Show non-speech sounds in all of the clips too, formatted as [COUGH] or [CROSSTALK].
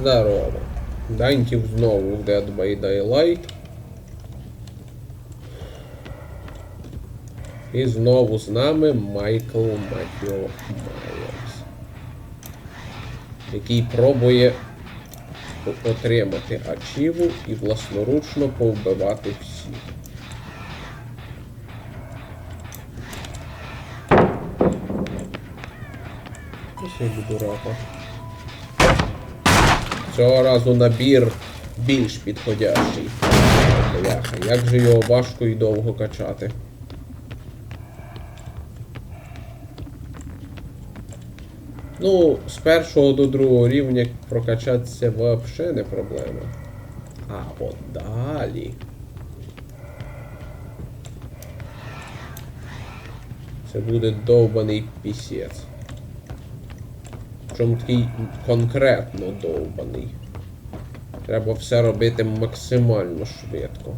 Здорово. Дантів знову в Dead by Daylight. І знову з нами Майкл Матьо Майерс. Який пробує отримати ачіву і власноручно повбивати всіх. Ось я буду рапа. Цього разу набір більш підходящий. Бляха, як же його важко і довго качати. Ну, з першого до другого рівня прокачатися взагалі не проблема. А от далі. Це буде довбаний пісець. Причому такий конкретно довбаний. Треба все робити максимально швидко.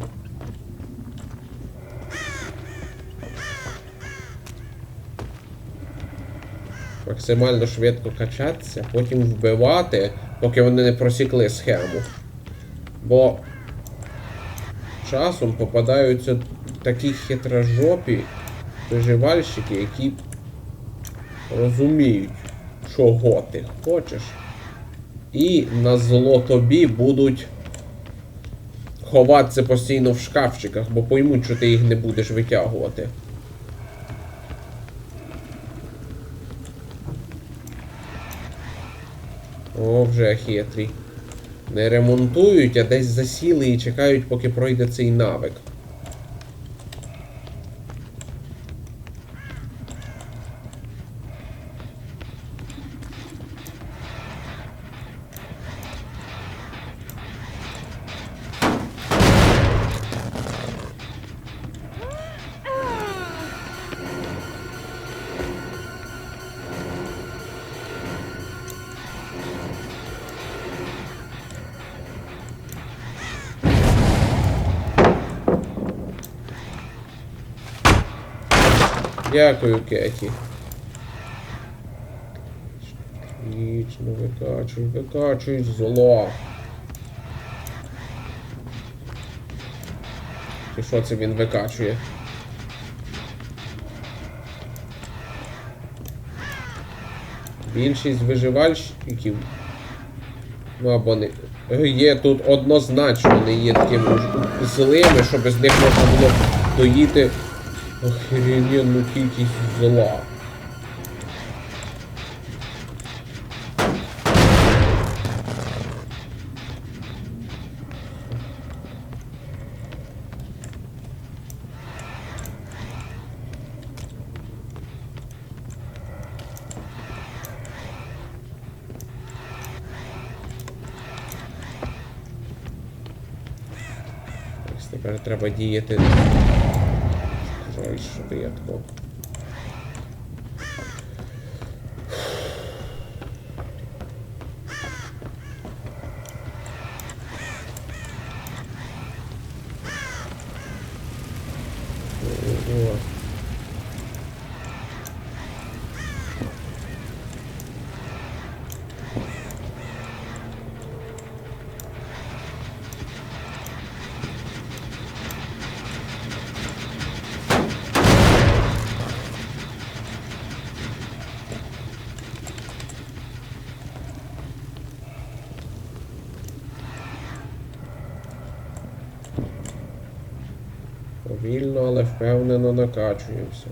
Максимально швидко качатися, потім вбивати, поки вони не просікли схему. Бо часом попадаються такі хитрожопі виживальщики, які розуміють, чого ти хочеш. І на зло тобі будуть ховатися постійно в шкафчиках, бо поймуть, що ти їх не будеш витягувати. О, вже хитрі. Не ремонтують, а десь засіли і чекають, поки пройде цей навик. Дякую, Кеті. Отлично, викачуй, викачуй зло. Чи що це він викачує? Більшість виживальщиків. Ну або не. Є тут однозначно не є такими злими, щоб з них можна було доїти охрененну кількість зла. Ось Тепер треба діяти. izvietot. Повільно, але впевнено накачуємося.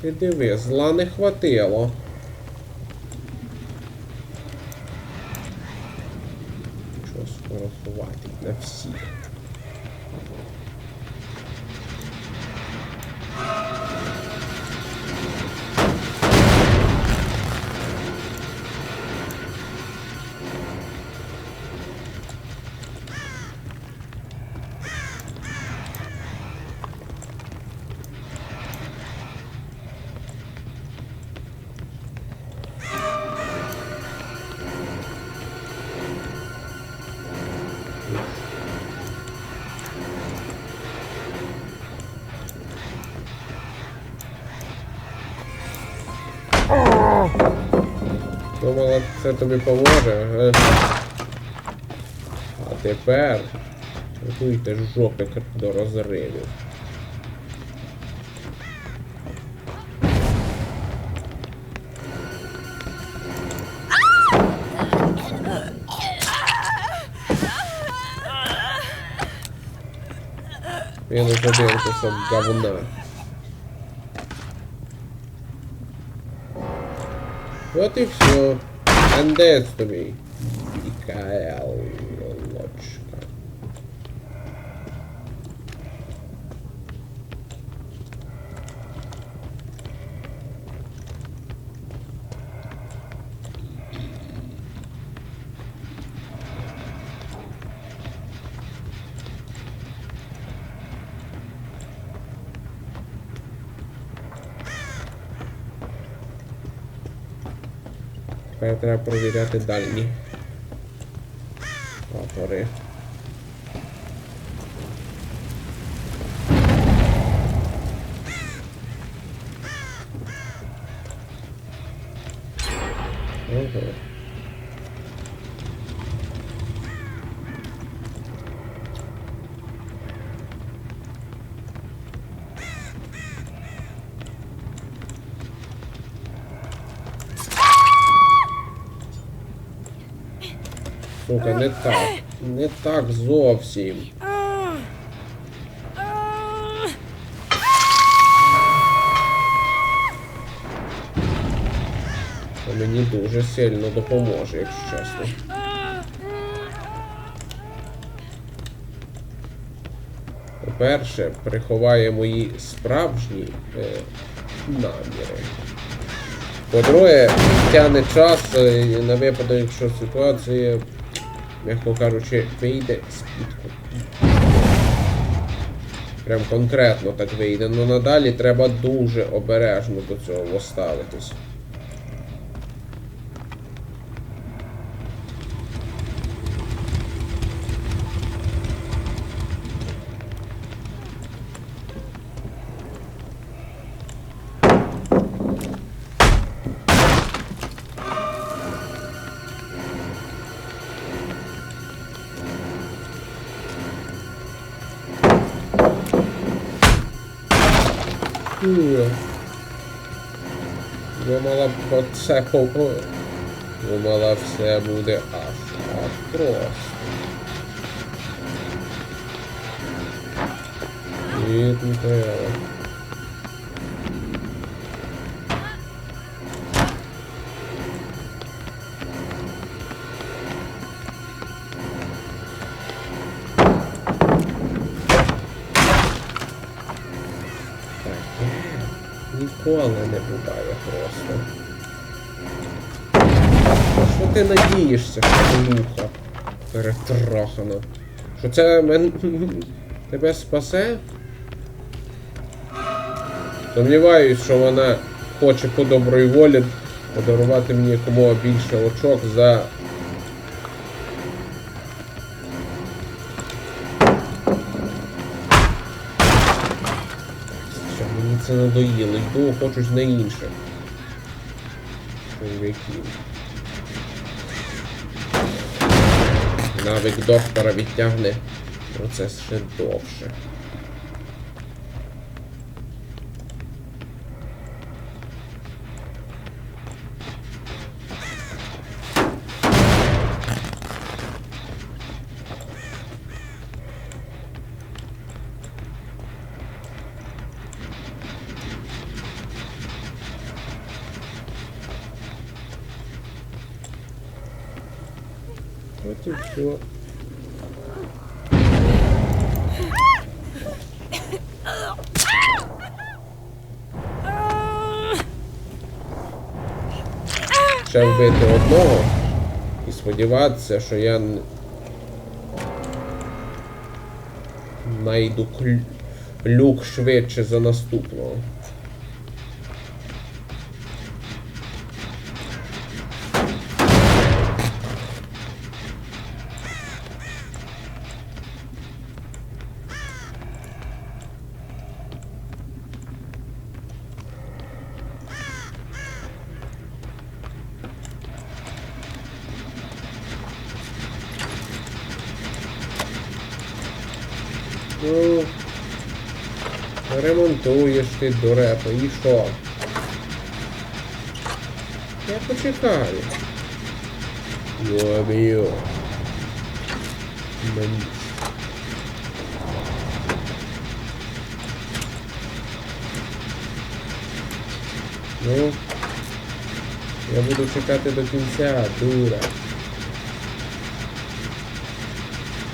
Ти диви, зла не хватило. Думала, це тобі поможе. е. А тепер готуйте жопи до розриву. Мінус один кусок говна. От і все. Андець тобі. Мікаел Espérate la propiedad de Dalmi. Vamos por él. Oh, Сука, не так. Не так зовсім. Це мені дуже сильно допоможе, якщо чесно. По-перше, приховає мої справжні е, наміри. По-друге, тягне час е, на випадок, якщо ситуація, м'яко кажучи, вийде з-під. Прям конкретно так вийде. Ну надалі треба дуже обережно до цього ставитись. Фу. Думала, б це по... о, Думала, все буде аж аж просто. Відмітила. Таке ніколи не буває просто. Що ти надієшся, муха перетрахана? Що це мен... [LAUGHS] тебе спасе? Сумніваюсь, що вона хоче по доброї волі подарувати мені якомога більше очок за це надоїло, йду хочуть на інше. Чоловіків. Навик доктора відтягне процес ще довше. І все. Ще вбити одного і сподіватися, що я найду люк швидше за наступного. Ну. Ремонтуєш ти дурепа, і що? Я почекаю. Мені. Ну. Я буду чекати до кінця, дура.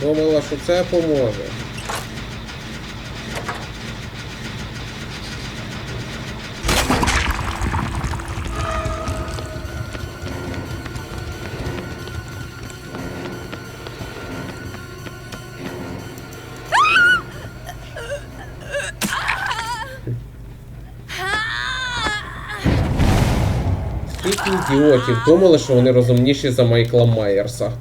Думала, що це поможе. Скільки ідіотів думали, що вони розумніші за Майкла Майерса.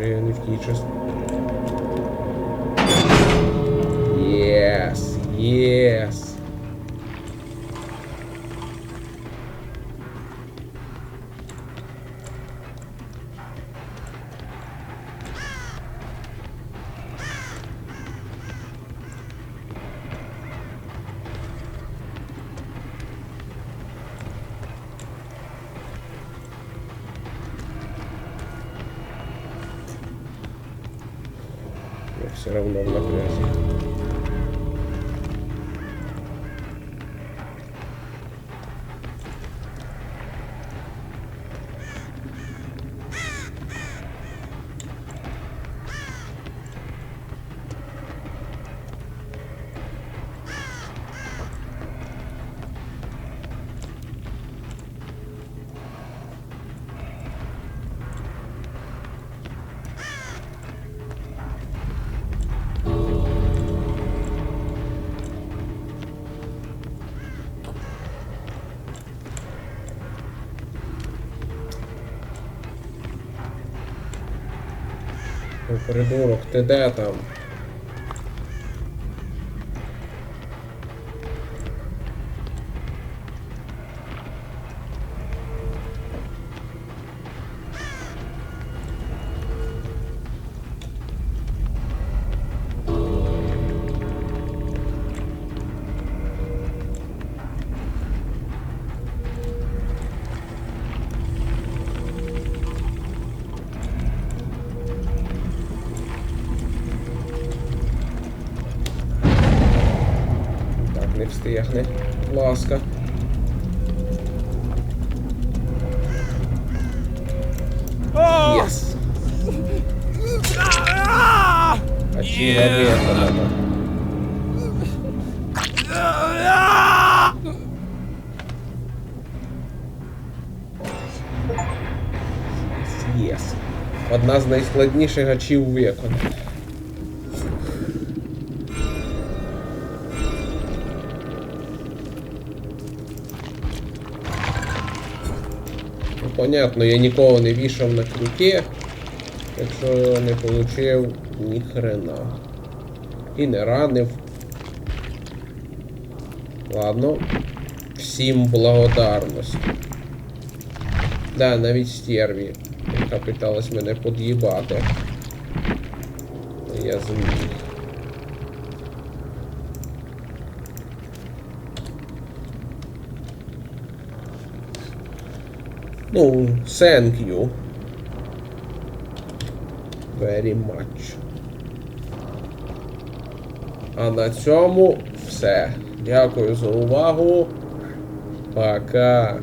Я не в тій частині. Я все равно Придурок, ти де там? Не встигне. Будь ласка. Єс! Одна з найскладніших ачів виконана. Понятно, я нікого не вішав на крюки, якщо не получив ні хрена. І не ранив. Ладно. Всім благодарність. Да, навіть стерві, яка питалась мене под'їбати. Я зміг. Ну, thank you. Very much. А на цьому все. Дякую за увагу. Пока.